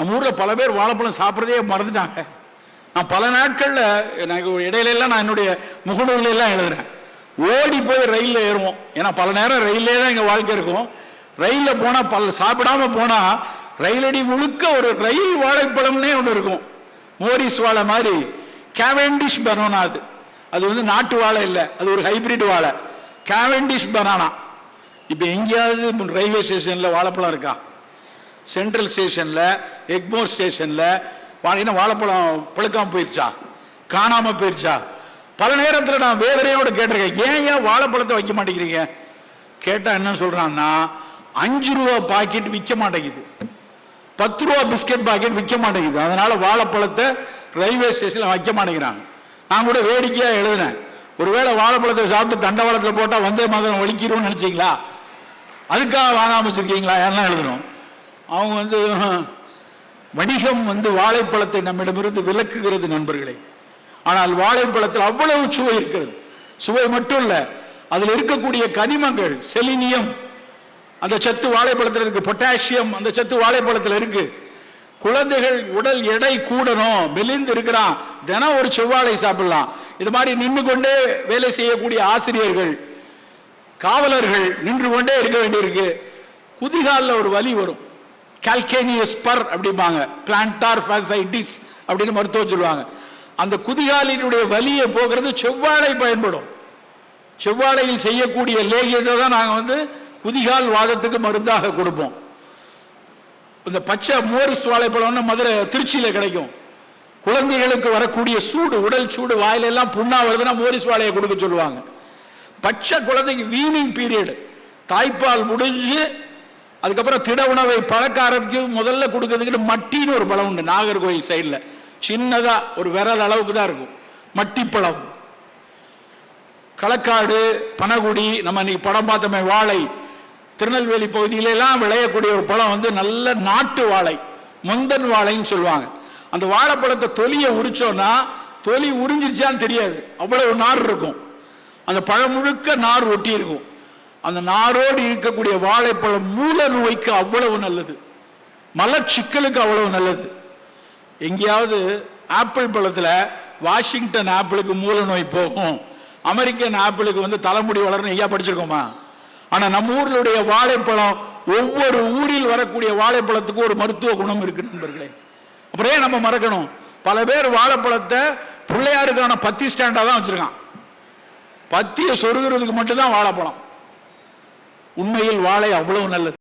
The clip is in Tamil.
நம்ம ஊரில் பல பேர் வாழைப்பழம் சாப்பிட்றதே மறந்துட்டாங்க. நான் பல நாட்களில் எனக்கு இடையிலெல்லாம் நான் என்னுடைய முகநூல்லாம் எல்லாம் எழுதுறேன். ஓடி போய் ரயிலில் ஏறுவோம். ஏன்னா பல நேரம் ரயிலே தான் எங்கள் வாழ்க்கை இருக்கும். ரயிலில் போனால் பல சாப்பிடாம போனால் ரயிலடி முழுக்க ஒரு ரயில் வாழைப்பழம்னே ஒன்று இருக்கும். மோரிஸ் வாழை மாதிரி. கேவெண்டிஷ் பனோனா அது. அது வந்து நாட்டு வாழை இல்லை. அது ஒரு ஹைபிரிட் வாழை. கேவெண்டிஷ் பனானா இப்போ எங்கேயாவது ரயில்வே ஸ்டேஷனில் வாழைப்பழம் இருக்கா? சென்ட்ரல் ஸ்டேஷனில் எக்மோர் ஸ்டேஷனில் என்ன வாழைப்பழம் பழுக்காமல் போயிடுச்சா காணாமல் போயிருச்சா? பல நேரத்தில் நான் வேதனையோடு கேட்டிருக்கேன். ஏன் ஏன் வாழைப்பழத்தை வைக்க மாட்டேங்கிறீங்க? கேட்டால் என்ன சொல்கிறான்னா அஞ்சு ரூபா பாக்கெட் விற்க மாட்டேங்குது. பத்து ரூபா பிஸ்கட் பாக்கெட் விற்க மாட்டேங்குது. அதனால வாழைப்பழத்தை ரயில்வே ஸ்டேஷனில் வைக்க மாட்டேங்கிறாங்க. நான் கூட வேடிக்கையாக எழுதினேன். ஒருவேளை வாழைப்பழத்தை சாப்பிட்டு தண்டவாளத்தில் போட்டால் வந்தே மாதிரி ஒழிக்கிறோம்னு நினச்சிங்களா? அதுக்காக வாங்காம வச்சுருக்கீங்களா எல்லாம் எழுதணும்? அவங்க வந்து வணிகம் வந்து வாழைப்பழத்தை நம்மிடமிருந்து விலக்குகிறது நண்பர்களே. ஆனால் வாழைப்பழத்தில் அவ்வளவு சுவை இருக்கிறது. சுவை மட்டும் இல்ல அதில் இருக்கக்கூடிய கனிமங்கள் செலினியம் அந்த சத்து வாழைப்பழத்தில் இருக்கு பொட்டாசியம் அந்த சத்து வாழைப்பழத்தில் இருக்கு. குழந்தைகள் உடல் எடை கூடணும் மெலிந்து இருக்கிறான் தினம் ஒரு செவ்வாழை சாப்பிடலாம். இது மாதிரி நின்று கொண்டே வேலை செய்யக்கூடிய ஆசிரியர்கள் காவலர்கள் நின்று கொண்டே இருக்க வேண்டியிருக்கு. குதிகாலில் ஒரு வலி வரும். கால்கேனியஸ் பர் அப்படிம்பாங்க. பிளான்டார் ஃபேசைட்டிஸ் அப்படின்னு மருத்துவம் சொல்லுவாங்க. அந்த குதிகாலினுடைய வலியை போகிறது செவ்வாழை பயன்படும். செவ்வாழையில் செய்யக்கூடிய லேகியத்தை தான் நாங்கள் வந்து குதிகால் வாதத்துக்கு மருந்தாக கொடுப்போம். இந்த பச்சை மோரிஸ் வாழைப்பழம்னு மதுரை திருச்சியில் கிடைக்கும். குழந்தைகளுக்கு வரக்கூடிய சூடு உடல் சூடு வாயிலெல்லாம் புண்ணா வருதுன்னா மோரிஸ் வாழையை கொடுக்க சொல்லுவாங்க. பச்சை குழந்தைக்கு வீனிங் பீரியடு தாய்ப்பால் முடிஞ்சு அதுக்கப்புறம் திட உணவை பழக்க ஆரம்பிக்கும் முதல்ல கொடுக்கறதுக்கு மட்டின்னு ஒரு பழம் உண்டு நாகர்கோயில் சைடில் சின்னதாக ஒரு விரல் அளவுக்கு தான் இருக்கும். மட்டி பழம். களக்காடு பனகுடி நம்ம இன்னைக்கு படம் பார்த்தோமே வாழை. திருநெல்வேலி பகுதியில எல்லாம் விளையக்கூடிய ஒரு பழம் வந்து நல்ல நாட்டு வாழை. முந்தன் வாழைன்னு சொல்லுவாங்க. அந்த வாழைப்பழத்தை தொலியை உரிச்சோன்னா தொலி உறிஞ்சிருச்சான்னு தெரியாது. அவ்வளவு நார் இருக்கும். அந்த பழம் முழுக்க நார் ஒட்டி இருக்கும். அந்த நாரோடு இருக்கக்கூடிய வாழைப்பழம் மூல நோய்க்கு அவ்வளவு நல்லது. மலச்சிக்கலுக்கு அவ்வளவு நல்லது. எங்கேயாவது ஆப்பிள் பழத்தில் வாஷிங்டன் ஆப்பிளுக்கு மூல நோய் போகும். அமெரிக்கன் ஆப்பிளுக்கு வந்து தலைமுடி வளரணும் ஐயா படிச்சிருக்கோமா? ஆனால் நம்ம ஊர்களுடைய வாழைப்பழம் ஒவ்வொரு ஊரில் வரக்கூடிய வாழைப்பழத்துக்கும் ஒரு மருத்துவ குணம் இருக்கு நண்பர்களே. அப்புறம் ஏன் நம்ம மறக்கணும்? பல பேர் வாழைப்பழத்தை பிள்ளையாருக்கான பத்தி ஸ்டாண்டாக தான் வச்சுருக்கான். பத்தியை சொருகிறதுக்கு மட்டும்தான் வாழைப்பழம். உண்மையில் வாழை அவ்வளவு நல்லது.